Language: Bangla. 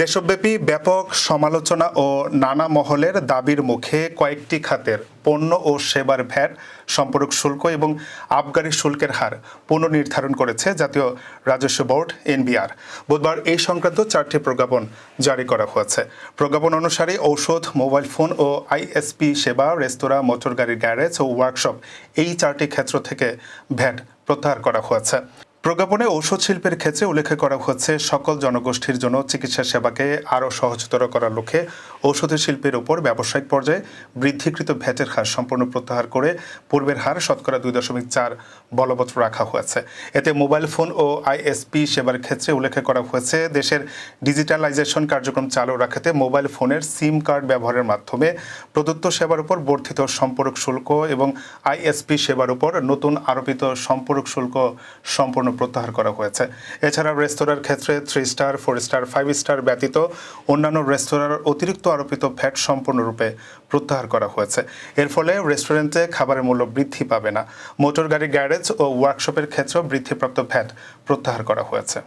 দেশব্যাপী ব্যাপক সমালোচনা ও নানা মহলের দাবির মুখে কয়েকটি খাতের পণ্য ও সেবার ভ্যাট, সম্পর্ক শুল্ক এবং আবগারি শুল্কের হার পুনর্নির্ধারণ করেছে জাতীয় রাজস্ব বোর্ড, এনবিআর। বুধবার এই সংক্রান্ত চারটি প্রজ্ঞাপন জারি করা হয়েছে। প্রজ্ঞাপন অনুসারে ঔষধ, মোবাইল ফোন ও আইএসপি সেবা, রেস্তোরাঁ মোটর গাড়ির গ্যারেজ ও ওয়ার্কশপ এই চারটি ক্ষেত্র থেকে ভ্যাট প্রত্যাহার করা হয়েছে। প্রজ্ঞাপনে ঔষধ শিল্পের ক্ষেত্রে উল্লেখ করা হচ্ছে, সকল জনগোষ্ঠীর জন্য চিকিৎসা সেবাকে আরও সহজতর করার লক্ষ্যে ঔষধ শিল্পের উপর ব্যবসায়িক পর্যায়ে বৃদ্ধিকৃত ভ্যাটের হার সম্পূর্ণ প্রত্যাহার করে পূর্বের হার শতকরা দুই দশমিক চার বলবৎ রাখা হয়েছে। এতে মোবাইল ফোন ও আইএসপি সেবার ক্ষেত্রে উল্লেখ করা হয়েছে, দেশের ডিজিটালাইজেশন কার্যক্রম চালু রাখাতে মোবাইল ফোনের সিম কার্ড ব্যবহারের মাধ্যমে প্রদত্ত সেবার উপর বর্ধিত সম্পর্ক শুল্ক এবং আইএসপি সেবার উপর নতুন আরোপিত সম্পর্ক শুল্ক সম্পূর্ণ প্রত্যাহার করা হয়েছে। এছাড়া রেস্তোরাঁর ক্ষেত্রে three star four star five star ব্যতীত অন্যান্য রেস্তোরাঁর অতিরিক্ত আরোপিত ভ্যাট সম্পূর্ণরূপে প্রত্যাহার করা হয়েছে। এর ফলে রেস্টুরেন্টে খাবারের মূল্য বৃদ্ধি পাবে না। মোটর গাড়ি গ্যারেজ ও ওয়ার্কশপের ক্ষেত্রেও বৃদ্ধিপ্রাপ্ত ভ্যাট প্রত্যাহার করা হয়েছে।